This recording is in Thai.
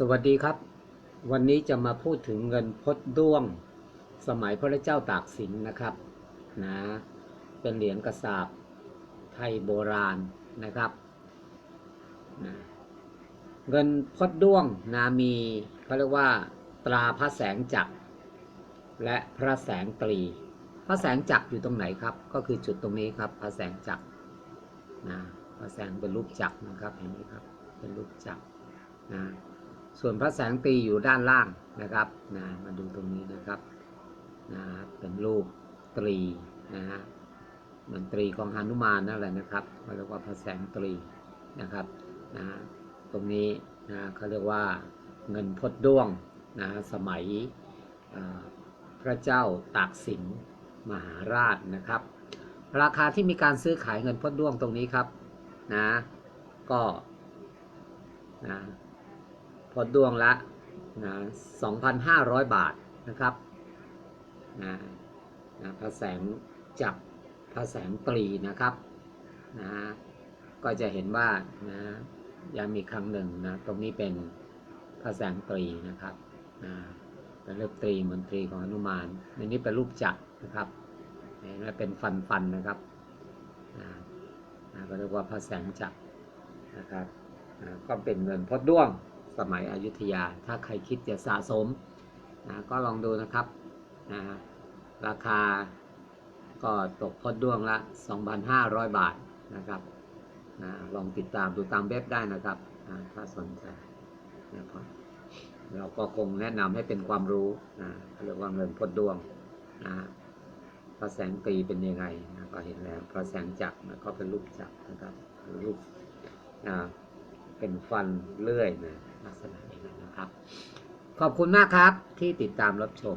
สวัสดีครับ วันนี้จะมาพูดถึงเงินพดด้วง สมัยพระเจ้าตากสินนะครับนะเป็นเหรียญกระสาบไทยโบราณนะครับนะเงินพดด้วงนะมีเขาเรียกว่า ตราพระแสงจักร และพระแสงตรี พระแสงจักรอยู่ตรงไหนครับ ก็คือจุดตรงนี้ครับ พระแสงจักรนะพระแสงเป็นรูปจักรนะครับเห็นไหมครับ เป็นรูปจักรนะ ส่วนพระแสงตรีอยู่ด้านล่างนะครับนะมาดูตรงนี้นะครับนะเป็นรูปตรีนะฮะเหมือนตรีของหนุมานนั่นแหละนะครับเขาเรียกว่าพระแสงตรีนะครับนะตรงนี้นะเขาเรียกว่าเงินพดด้วงนะสมัยพระเจ้าตากสินมหาราชนะครับ ราคาที่มีการซื้อขายเงินพดด้วงตรงนี้ครับนะก็นะ พดดวงละนะ2,500 บาทนะครับนะนะพระแสงจับพระแสงตรีนะครับนะก็จะเห็นว่านะยังมีครั้งหนึ่งนะตรงนี้เป็นพระแสงตรีนะครับนะเป็นรูปตรีเหมือนตรีของหนุมานในนี้เป็นรูปจักรนะครับเห็นไหมเป็นฟันฟันนะครับอ่าอ่าก็เรียกว่าพระแสงจักรนะครับอ่าก็เป็นเงินพดด้วง สมัยอยุธยา ถ้าใครคิดจะสะสมนะก็ลองดูนะครับนะราคาก็ตกพดด้วงละ 2,500 บาทนะครับนะลองติดตามดูตามเว็บได้นะครับอ่าถ้าสนใจนะครับเราก็คงแนะนำให้เป็นความรู้นะเขาเรียกว่าเงินพดดวงนะพระแสงตีเป็นยังไงนะก็เห็นแล้วพระแสงจักรนะก็เป็นรูปจักรนะครับรูปอ่าเป็นฟันเลื่อยนะ ลักษณะอย่างนั้นนะครับ ขอบคุณมากครับที่ติดตามรับชม